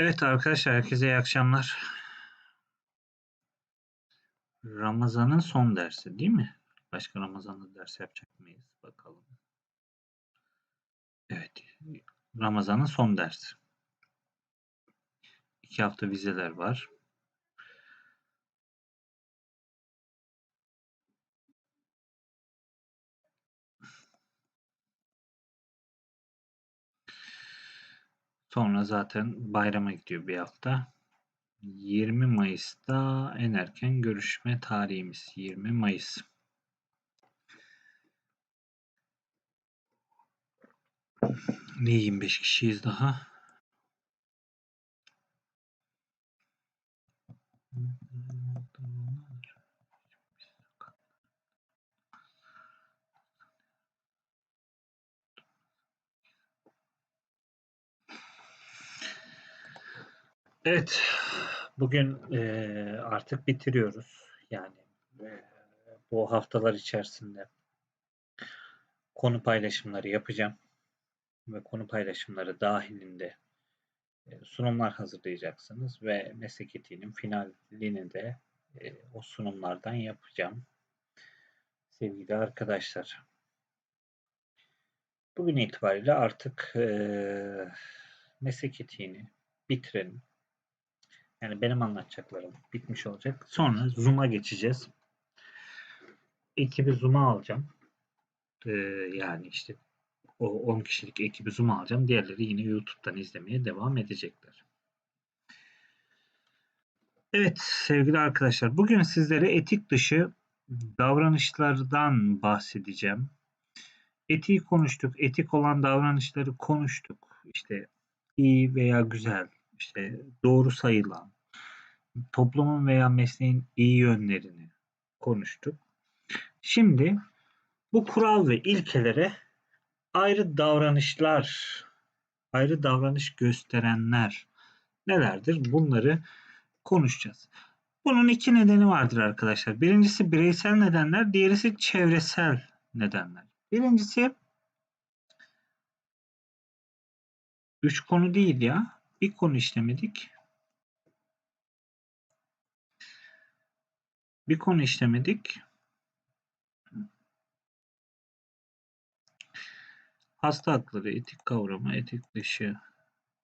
Evet arkadaşlar herkese iyi akşamlar. Ramazan'ın son dersi değil mi? Başka Ramazan'da ders yapacak mıyız? Bakalım. Evet. Ramazan'ın son dersi. İki hafta vizeler var. Sonra zaten bayrama gidiyor bir hafta. 20 Mayıs'ta en erken görüşme tarihimiz 20 Mayıs. Ne 25 kişiyiz daha? Evet, bugün e, artık bitiriyoruz. Yani e, bu haftalar içerisinde konu paylaşımları yapacağım ve konu paylaşımları dahilinde e, sunumlar hazırlayacaksınız ve meslek etiğinin finalini de e, o sunumlardan yapacağım. Sevgili arkadaşlar. Bugün itibariyle artık e, meslek etiğini bitirelim. Yani benim anlatacaklarım bitmiş olacak. Sonra Zoom'a geçeceğiz. Ekibi Zoom'a alacağım. Ee, yani işte o 10 kişilik ekibi Zoom'a alacağım. Diğerleri yine YouTube'dan izlemeye devam edecekler. Evet sevgili arkadaşlar bugün sizlere etik dışı davranışlardan bahsedeceğim. Etiği konuştuk. Etik olan davranışları konuştuk. İşte iyi veya güzel, işte doğru sayılan, toplumun veya mesleğin iyi yönlerini konuştuk. Şimdi bu kural ve ilkelere ayrı davranışlar, ayrı davranış gösterenler nelerdir? Bunları konuşacağız. Bunun iki nedeni vardır arkadaşlar. Birincisi bireysel nedenler, diğerisi çevresel nedenler. Birincisi üç konu değil ya. Bir konu işlemedik. Bir konu işlemedik. Hasta hakları, etik kavramı, etik dışı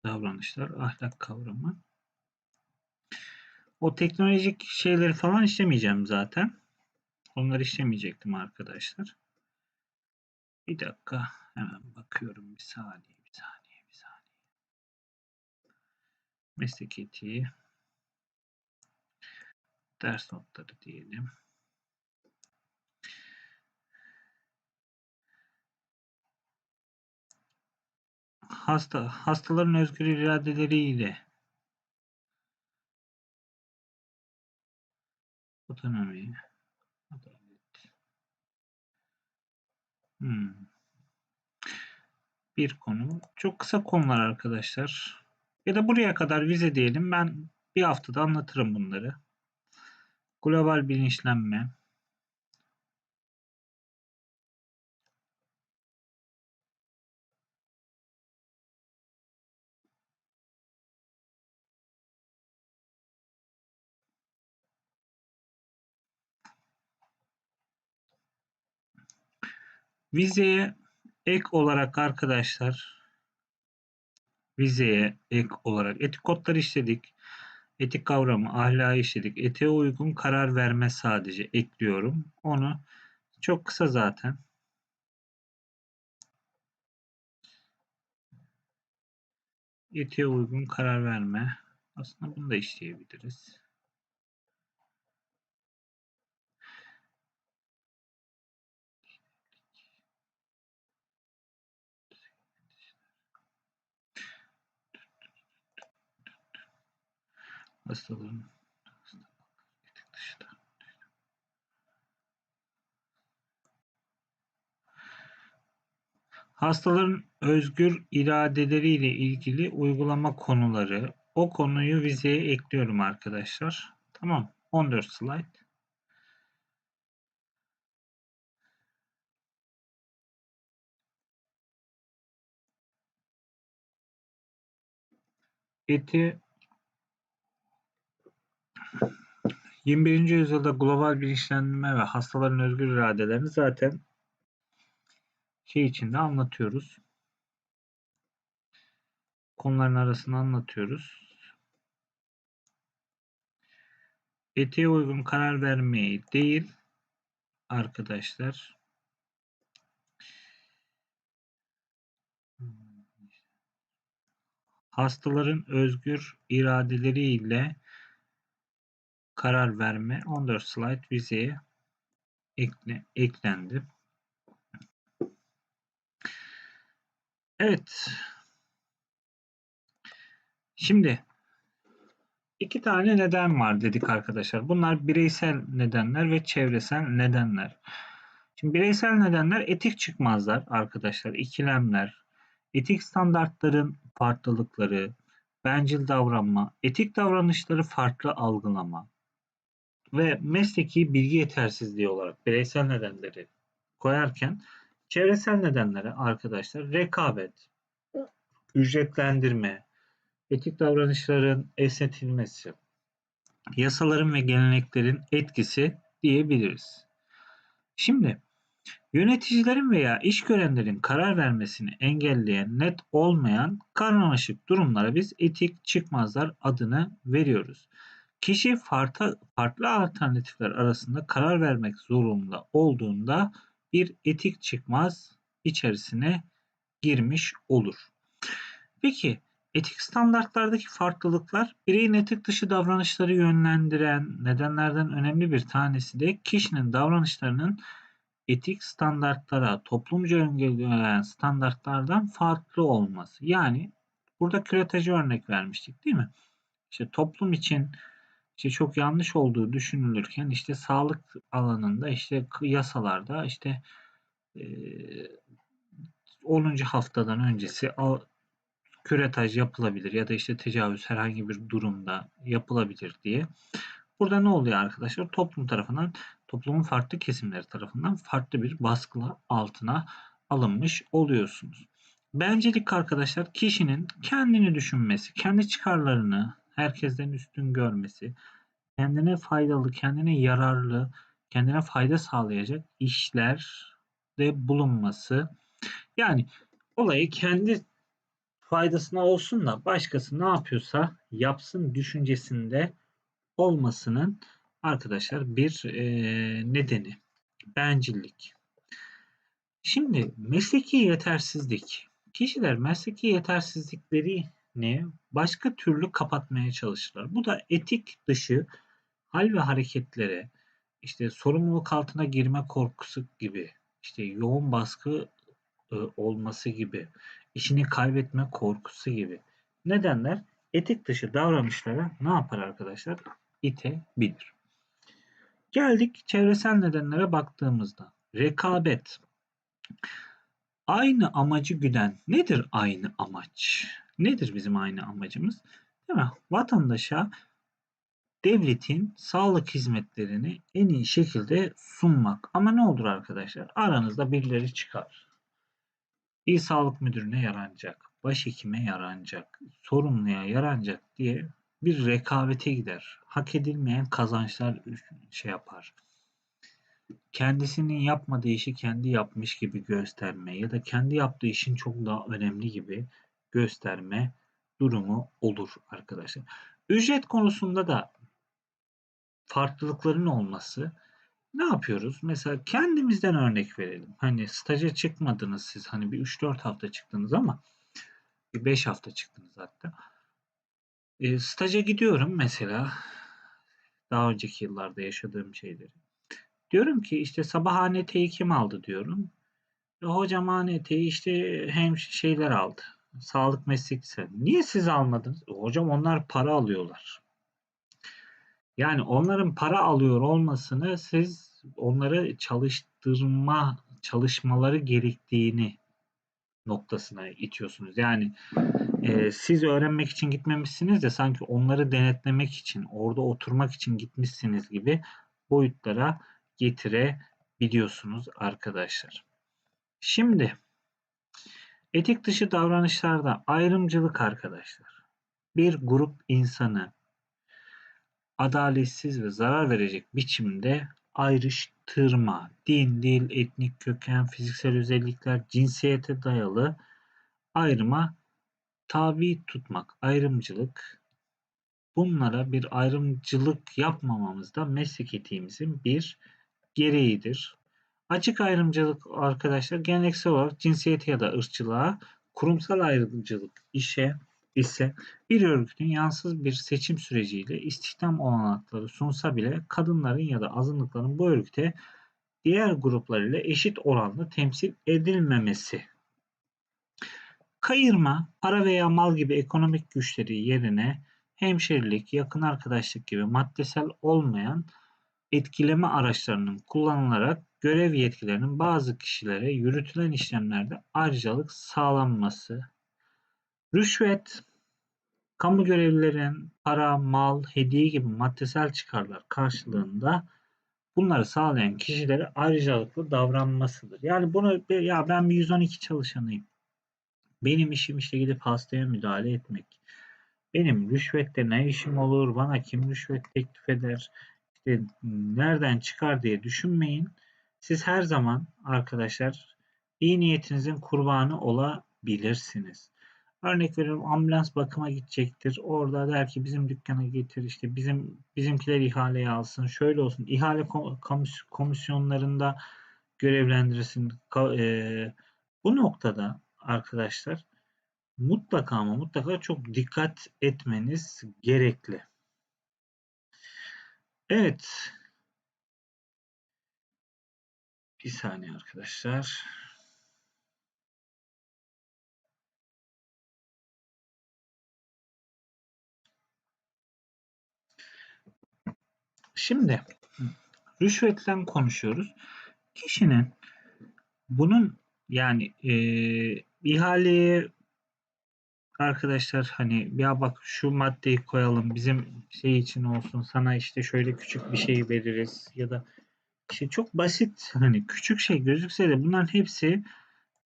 davranışlar, ahlak kavramı. O teknolojik şeyleri falan işlemeyeceğim zaten. Onları işlemeyecektim arkadaşlar. Bir dakika. Hemen bakıyorum. Bir saniye, bir saniye, bir saniye. Meslek etiği. Ders notları diyelim. hasta hastaların özgür iradeleriyle otonomi adalet hmm. bir konu çok kısa konular arkadaşlar ya da buraya kadar vize diyelim ben bir haftada anlatırım bunları. Global bilinçlenme. Vizeye ek olarak arkadaşlar vizeye ek olarak etik kodları işledik. Etik kavramı, ahlakı işledik. Etiğe uygun karar verme sadece ekliyorum. Onu çok kısa zaten. Etiğe uygun karar verme. Aslında bunu da işleyebiliriz. Hastaların Hastaların özgür iradeleriyle ilgili uygulama konuları. O konuyu vizeye ekliyorum arkadaşlar. Tamam. 14 slide. Eti 21. yüzyılda global bilinçlenme ve hastaların özgür iradelerini zaten şey içinde anlatıyoruz. Konuların arasında anlatıyoruz. Etiğe uygun karar vermeyi değil arkadaşlar. Hastaların özgür iradeleriyle karar verme 14 slide vizeye ekle, eklendi. Evet. Şimdi iki tane neden var dedik arkadaşlar. Bunlar bireysel nedenler ve çevresel nedenler. Şimdi bireysel nedenler etik çıkmazlar arkadaşlar. ikilemler, etik standartların farklılıkları, bencil davranma, etik davranışları farklı algılama ve mesleki bilgi yetersizliği olarak bireysel nedenleri koyarken çevresel nedenlere arkadaşlar rekabet, ücretlendirme, etik davranışların esnetilmesi, yasaların ve geleneklerin etkisi diyebiliriz. Şimdi yöneticilerin veya iş görenlerin karar vermesini engelleyen net olmayan karmaşık durumlara biz etik çıkmazlar adını veriyoruz. Kişi farklı, farklı alternatifler arasında karar vermek zorunda olduğunda bir etik çıkmaz içerisine girmiş olur. Peki etik standartlardaki farklılıklar bireyin etik dışı davranışları yönlendiren nedenlerden önemli bir tanesi de kişinin davranışlarının etik standartlara, toplumca öngörülen standartlardan farklı olması. Yani burada küreteci örnek vermiştik değil mi? İşte toplum için işte çok yanlış olduğu düşünülürken işte sağlık alanında işte yasalarda işte e, 10. haftadan öncesi küretaj yapılabilir ya da işte tecavüz herhangi bir durumda yapılabilir diye. Burada ne oluyor arkadaşlar? Toplum tarafından, toplumun farklı kesimleri tarafından farklı bir baskı altına alınmış oluyorsunuz. Bencillik arkadaşlar kişinin kendini düşünmesi, kendi çıkarlarını herkesten üstün görmesi, kendine faydalı, kendine yararlı, kendine fayda sağlayacak işlerde bulunması. Yani olayı kendi faydasına olsun da başkası ne yapıyorsa yapsın düşüncesinde olmasının arkadaşlar bir e, nedeni bencillik. Şimdi mesleki yetersizlik. Kişiler mesleki yetersizliklerini başka türlü kapatmaya çalışırlar. Bu da etik dışı hal ve hareketlere, işte sorumluluk altına girme korkusu gibi, işte yoğun baskı e, olması gibi, işini kaybetme korkusu gibi nedenler etik dışı davranışlara ne yapar arkadaşlar? İtebilir. Geldik çevresel nedenlere baktığımızda. Rekabet. Aynı amacı güden nedir aynı amaç? Nedir bizim aynı amacımız? Değil mi? Vatandaşa devletin sağlık hizmetlerini en iyi şekilde sunmak. Ama ne olur arkadaşlar? Aranızda birileri çıkar. İl Sağlık Müdürü'ne yaranacak, başhekime yaranacak, sorumluya yaranacak diye bir rekabete gider. Hak edilmeyen kazançlar şey yapar. Kendisinin yapmadığı işi kendi yapmış gibi gösterme ya da kendi yaptığı işin çok daha önemli gibi gösterme durumu olur arkadaşlar. Ücret konusunda da farklılıkların olması ne yapıyoruz? Mesela kendimizden örnek verelim. Hani staja çıkmadınız siz. Hani bir 3-4 hafta çıktınız ama bir 5 hafta çıktınız hatta. E, staja gidiyorum mesela. Daha önceki yıllarda yaşadığım şeyleri. Diyorum ki işte sabah ANT'yi kim aldı diyorum. E, hocam ANT'yi işte hem şeyler aldı. Sağlık meslekçisi. Niye siz almadınız? E, hocam onlar para alıyorlar. Yani onların para alıyor olmasını siz onları çalıştırma çalışmaları gerektiğini noktasına itiyorsunuz. Yani e, siz öğrenmek için gitmemişsiniz de sanki onları denetlemek için, orada oturmak için gitmişsiniz gibi boyutlara getirebiliyorsunuz arkadaşlar. Şimdi etik dışı davranışlarda ayrımcılık arkadaşlar. Bir grup insanı adaletsiz ve zarar verecek biçimde ayrıştırma, din, dil, etnik köken, fiziksel özellikler, cinsiyete dayalı ayrıma tabi tutmak, ayrımcılık, bunlara bir ayrımcılık yapmamamız da meslek etiğimizin bir gereğidir. Açık ayrımcılık arkadaşlar geleneksel olarak cinsiyete ya da ırkçılığa, kurumsal ayrımcılık işe ise bir örgütün yansız bir seçim süreciyle istihdam olanakları sunsa bile kadınların ya da azınlıkların bu örgüte diğer gruplar ile eşit oranda temsil edilmemesi. Kayırma, para veya mal gibi ekonomik güçleri yerine hemşerilik, yakın arkadaşlık gibi maddesel olmayan etkileme araçlarının kullanılarak görev yetkilerinin bazı kişilere yürütülen işlemlerde ayrıcalık sağlanması. Rüşvet, kamu görevlilerin para, mal, hediye gibi maddesel çıkarlar karşılığında bunları sağlayan kişilere ayrıcalıklı davranmasıdır. Yani bunu ya ben bir 112 çalışanıyım. Benim işim işte gidip hastaya müdahale etmek. Benim rüşvette ne işim olur? Bana kim rüşvet teklif eder? İşte nereden çıkar diye düşünmeyin. Siz her zaman arkadaşlar iyi niyetinizin kurbanı olabilirsiniz. Örnek veriyorum ambulans bakıma gidecektir. Orada der ki bizim dükkana getir işte bizim bizimkiler ihaleye alsın. Şöyle olsun. İhale komisyonlarında görevlendirilsin. E, bu noktada arkadaşlar mutlaka ama mutlaka çok dikkat etmeniz gerekli. Evet. Bir saniye arkadaşlar. Şimdi rüşvetten konuşuyoruz. Kişinin bunun yani e, ihaleye arkadaşlar hani ya bak şu maddeyi koyalım bizim şey için olsun sana işte şöyle küçük bir şey veririz ya da işte çok basit hani küçük şey gözükse de bunların hepsi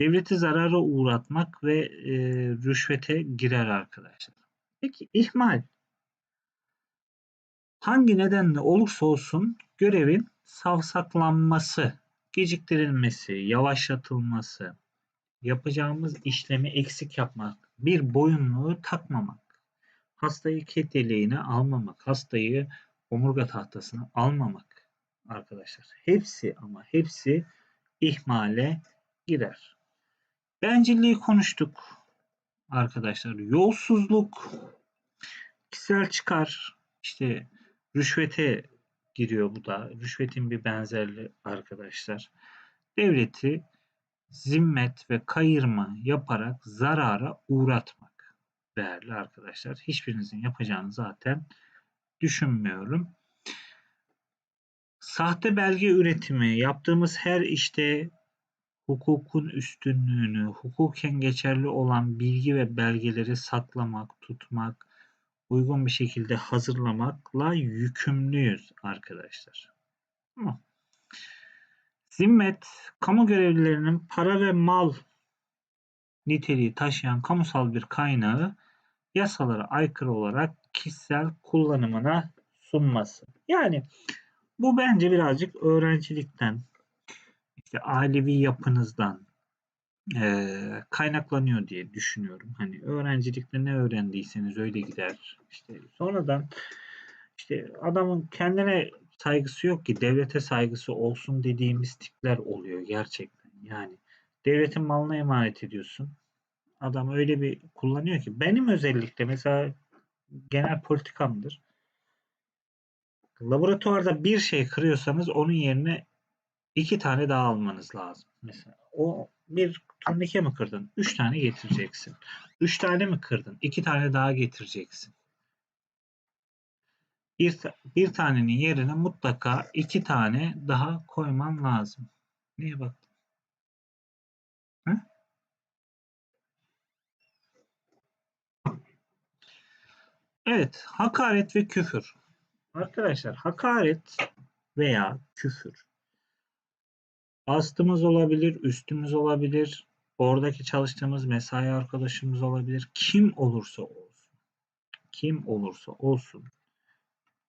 devleti zarara uğratmak ve e, rüşvete girer arkadaşlar. Peki ihmal hangi nedenle olursa olsun görevin savsaklanması, geciktirilmesi, yavaşlatılması, yapacağımız işlemi eksik yapmak, bir boyunluğu takmamak, hastayı keteleğine almamak, hastayı omurga tahtasına almamak arkadaşlar. Hepsi ama hepsi ihmale girer. Bencilliği konuştuk arkadaşlar. Yolsuzluk, kişisel çıkar, işte rüşvete giriyor bu da. Rüşvetin bir benzerliği arkadaşlar. Devleti zimmet ve kayırma yaparak zarara uğratmak değerli arkadaşlar. Hiçbirinizin yapacağını zaten düşünmüyorum. Sahte belge üretimi yaptığımız her işte hukukun üstünlüğünü, hukuken geçerli olan bilgi ve belgeleri saklamak, tutmak, uygun bir şekilde hazırlamakla yükümlüyüz arkadaşlar. Tamam. Zimmet, kamu görevlilerinin para ve mal niteliği taşıyan kamusal bir kaynağı yasalara aykırı olarak kişisel kullanımına sunması. Yani bu bence birazcık öğrencilikten, işte ailevi yapınızdan e, kaynaklanıyor diye düşünüyorum. Hani öğrencilikte ne öğrendiyseniz öyle gider. İşte sonradan işte adamın kendine saygısı yok ki devlete saygısı olsun dediğimiz tipler oluyor gerçekten. Yani devletin malına emanet ediyorsun. Adam öyle bir kullanıyor ki benim özellikle mesela genel politikamdır. Laboratuvarda bir şey kırıyorsanız onun yerine iki tane daha almanız lazım. Mesela o bir turnike mi kırdın? Üç tane getireceksin. Üç tane mi kırdın? İki tane daha getireceksin bir, bir tanenin yerine mutlaka iki tane daha koyman lazım. Niye baktın? Hı? Evet, hakaret ve küfür. Arkadaşlar hakaret veya küfür astımız olabilir, üstümüz olabilir, oradaki çalıştığımız mesai arkadaşımız olabilir. Kim olursa olsun. Kim olursa olsun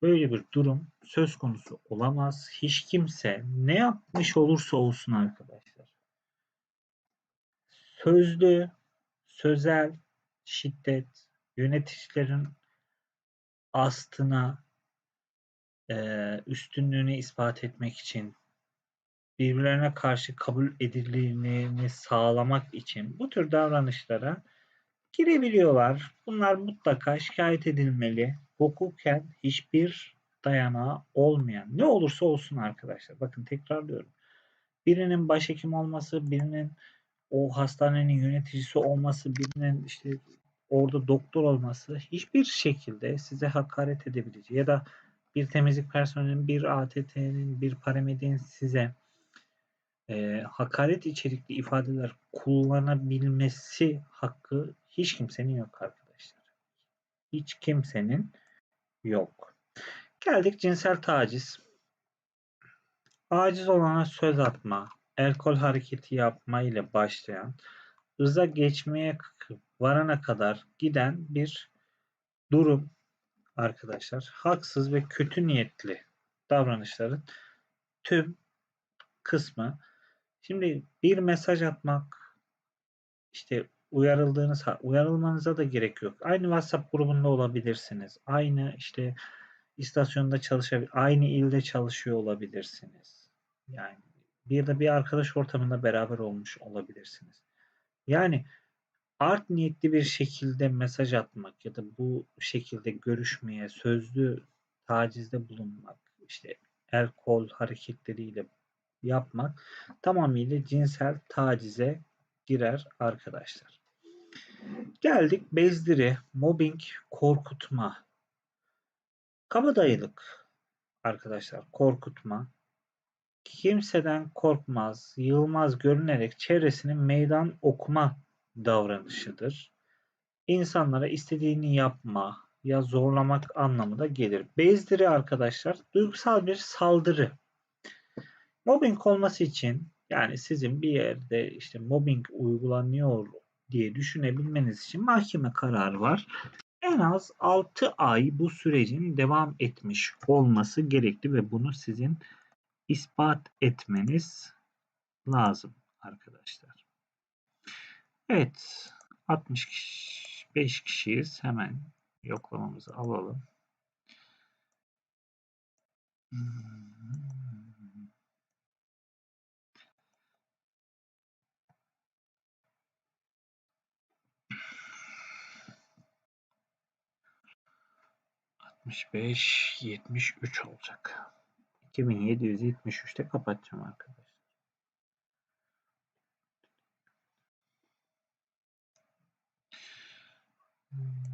böyle bir durum söz konusu olamaz. Hiç kimse ne yapmış olursa olsun arkadaşlar. Sözlü, sözel şiddet, yöneticilerin astına, üstünlüğünü ispat etmek için, birbirlerine karşı kabul edildiğini sağlamak için bu tür davranışlara girebiliyorlar. Bunlar mutlaka şikayet edilmeli. Hukuken hiçbir dayanağı olmayan ne olursa olsun arkadaşlar. Bakın tekrarlıyorum. Birinin başhekim olması, birinin o hastanenin yöneticisi olması, birinin işte orada doktor olması hiçbir şekilde size hakaret edebileceği ya da bir temizlik personelinin, bir ATT'nin, bir paramedin size e, hakaret içerikli ifadeler kullanabilmesi hakkı hiç kimsenin yok arkadaşlar. Hiç kimsenin yok. Geldik cinsel taciz. Aciz olana söz atma, alkol hareketi yapma ile başlayan, ıza geçmeye varana kadar giden bir durum arkadaşlar. Haksız ve kötü niyetli davranışların tüm kısmı. Şimdi bir mesaj atmak, işte uyarıldığınız, uyarılmanıza da gerek yok. Aynı WhatsApp grubunda olabilirsiniz. Aynı işte istasyonda çalışabilir, aynı ilde çalışıyor olabilirsiniz. Yani bir de bir arkadaş ortamında beraber olmuş olabilirsiniz. Yani art niyetli bir şekilde mesaj atmak ya da bu şekilde görüşmeye, sözlü tacizde bulunmak, işte el kol hareketleriyle yapmak tamamıyla cinsel tacize girer arkadaşlar. Geldik bezdiri, mobbing, korkutma. Kabadayılık arkadaşlar, korkutma. Kimseden korkmaz, yılmaz görünerek çevresinin meydan okuma davranışıdır. İnsanlara istediğini yapma ya zorlamak anlamında gelir. Bezdiri arkadaşlar duygusal bir saldırı. Mobbing olması için yani sizin bir yerde işte mobbing uygulanıyor diye düşünebilmeniz için mahkeme kararı var. En az 6 ay bu sürecin devam etmiş olması gerekli ve bunu sizin ispat etmeniz lazım arkadaşlar. Evet 65 kişiyiz. Hemen yoklamamızı alalım. Hmm. 65 73 olacak. 2773'te kapatacağım arkadaşlar. Hmm.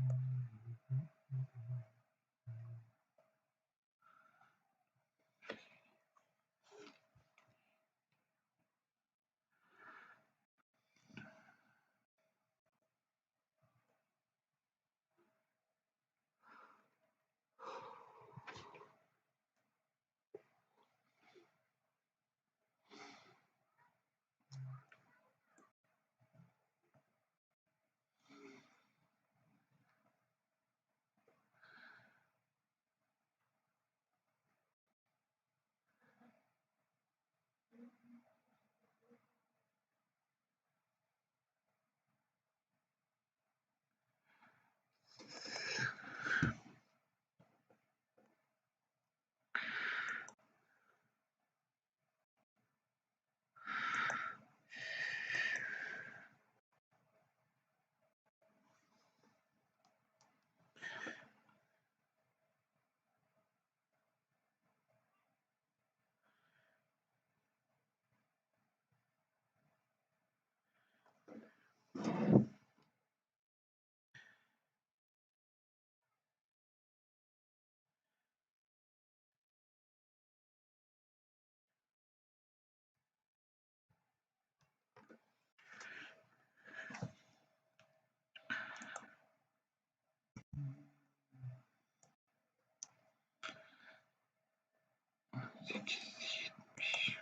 870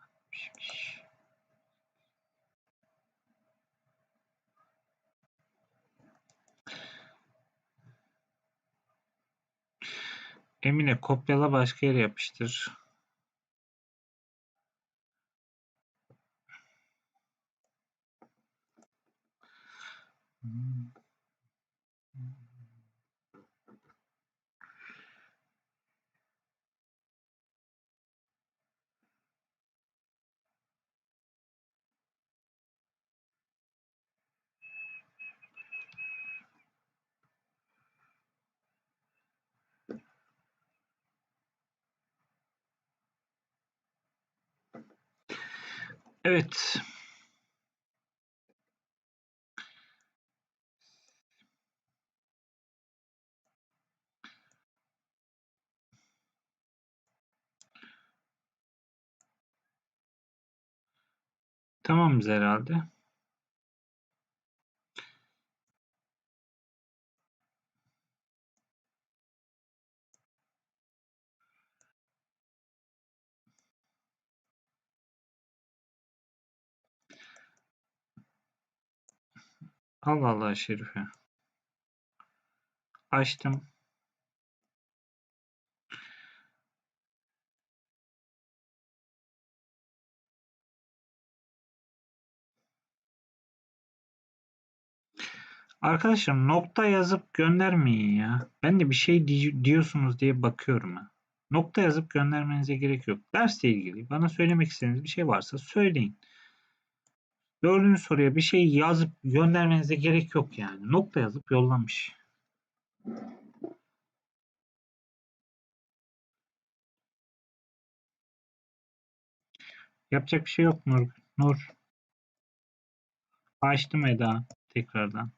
62 Emine kopyala başka yere yapıştır. Evet. Tamamız herhalde. Allah Allah Şerife. Açtım. Arkadaşlar nokta yazıp göndermeyin ya. Ben de bir şey di- diyorsunuz diye bakıyorum ha. Nokta yazıp göndermenize gerek yok. Dersle ilgili bana söylemek istediğiniz bir şey varsa söyleyin. Dördüncü soruya bir şey yazıp göndermenize gerek yok yani. Nokta yazıp yollamış. Yapacak bir şey yok Nur. Nur. Açtım Eda tekrardan.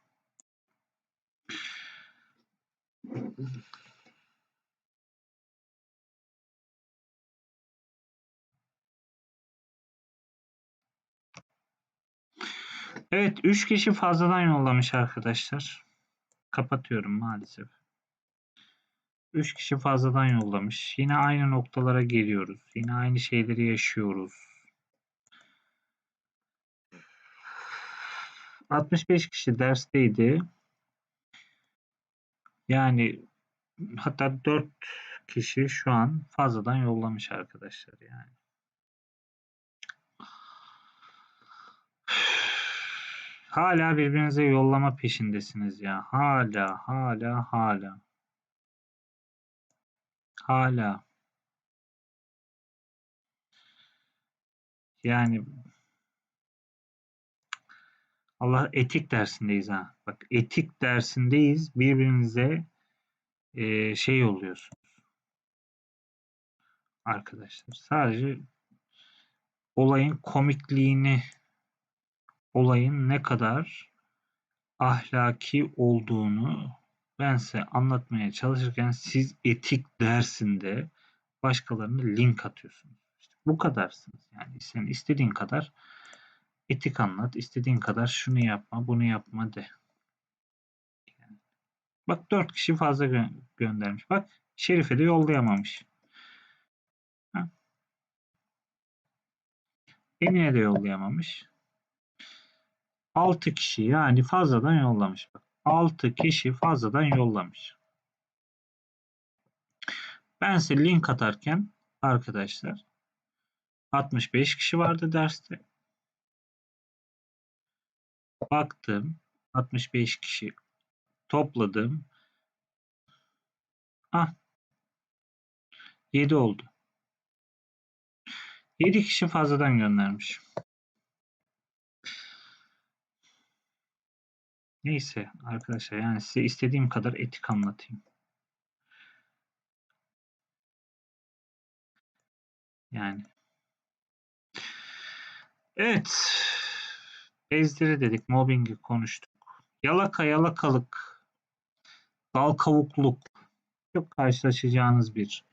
Evet 3 kişi fazladan yollamış arkadaşlar. Kapatıyorum maalesef. 3 kişi fazladan yollamış. Yine aynı noktalara geliyoruz. Yine aynı şeyleri yaşıyoruz. 65 kişi dersteydi. Yani hatta 4 kişi şu an fazladan yollamış arkadaşlar yani. Hala birbirinize yollama peşindesiniz ya. Hala, hala, hala. Hala. Yani Allah etik dersindeyiz ha. Bak etik dersindeyiz. Birbirinize e, şey yolluyorsunuz. Arkadaşlar. Sadece olayın komikliğini olayın ne kadar ahlaki olduğunu ben size anlatmaya çalışırken siz etik dersinde başkalarına link atıyorsunuz. İşte bu kadarsınız. Yani sen istediğin kadar etik anlat, istediğin kadar şunu yapma, bunu yapma de. Yani. Bak dört kişi fazla gö göndermiş. Bak Şerife de yollayamamış. Ha. Emine de yollayamamış. 6 kişi yani fazladan yollamış. Bak 6 kişi fazladan yollamış. Ben size link atarken arkadaşlar 65 kişi vardı derste. Baktım 65 kişi topladım. Ah 7 oldu. 7 kişi fazladan göndermiş. Neyse arkadaşlar yani size istediğim kadar etik anlatayım. Yani. Evet. Ezdiri dedik. Mobbingi konuştuk. Yalaka yalakalık. Dal kavukluk. Çok karşılaşacağınız bir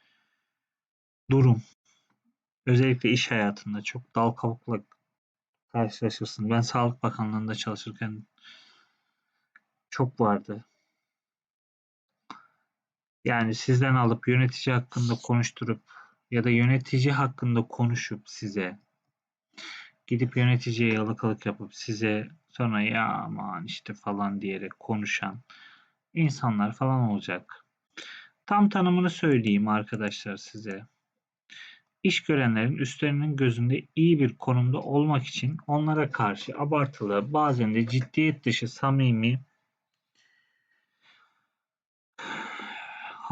durum. Özellikle iş hayatında çok dal kavukla karşılaşırsın. Ben Sağlık Bakanlığı'nda çalışırken çok vardı. Yani sizden alıp yönetici hakkında konuşturup ya da yönetici hakkında konuşup size gidip yöneticiye yalakalık yapıp size sonra ya aman işte falan diyerek konuşan insanlar falan olacak. Tam tanımını söyleyeyim arkadaşlar size. İş görenlerin üstlerinin gözünde iyi bir konumda olmak için onlara karşı abartılı, bazen de ciddiyet dışı samimi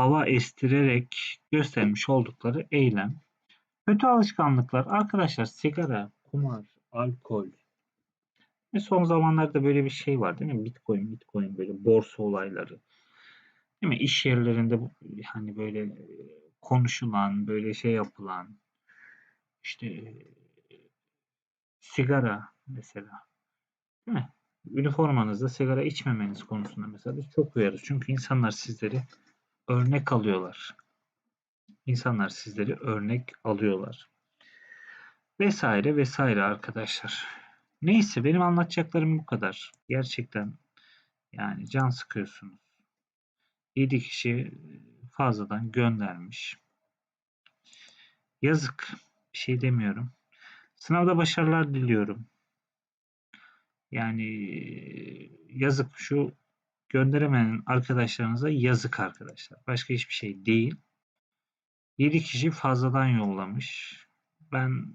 hava estirerek göstermiş oldukları eylem. Kötü alışkanlıklar arkadaşlar sigara, kumar, alkol ve son zamanlarda böyle bir şey var değil mi? Bitcoin, Bitcoin böyle borsa olayları. Değil mi? İş yerlerinde hani böyle konuşulan, böyle şey yapılan işte sigara mesela. Değil mi? Üniformanızda sigara içmemeniz konusunda mesela biz çok uyarız. Çünkü insanlar sizleri örnek alıyorlar. İnsanlar sizleri örnek alıyorlar. Vesaire vesaire arkadaşlar. Neyse benim anlatacaklarım bu kadar. Gerçekten yani can sıkıyorsunuz. 7 kişi fazladan göndermiş. Yazık. Bir şey demiyorum. Sınavda başarılar diliyorum. Yani yazık şu gönderemeyen arkadaşlarınıza yazık arkadaşlar. Başka hiçbir şey değil. 7 kişi fazladan yollamış. Ben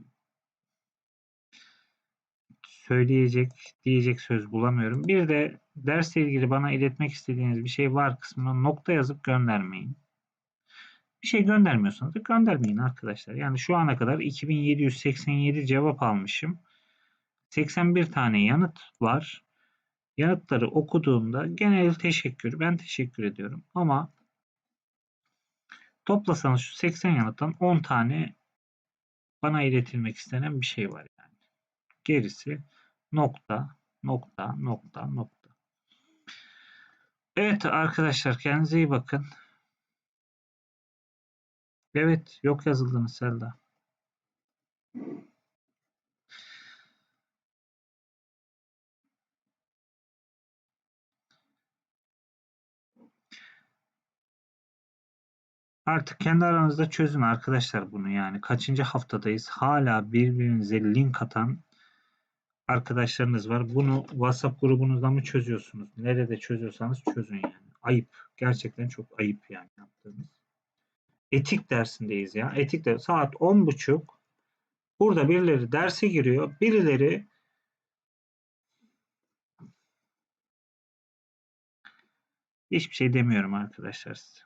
söyleyecek, diyecek söz bulamıyorum. Bir de dersle ilgili bana iletmek istediğiniz bir şey var kısmına nokta yazıp göndermeyin. Bir şey göndermiyorsanız da göndermeyin arkadaşlar. Yani şu ana kadar 2787 cevap almışım. 81 tane yanıt var. Yanıtları okuduğumda genel teşekkür. Ben teşekkür ediyorum. Ama toplasanız şu 80 yanıttan 10 tane bana iletilmek istenen bir şey var yani. Gerisi nokta, nokta, nokta, nokta. Evet arkadaşlar kendinize iyi bakın. Evet yok yazıldınız Selda. Artık kendi aranızda çözün arkadaşlar bunu yani. Kaçıncı haftadayız? Hala birbirinize link atan arkadaşlarınız var. Bunu WhatsApp grubunuzda mı çözüyorsunuz? Nerede çözüyorsanız çözün yani. Ayıp. Gerçekten çok ayıp yani yaptığınız. Etik dersindeyiz ya. Etik de saat 10.30 burada birileri derse giriyor. Birileri hiçbir şey demiyorum arkadaşlar size.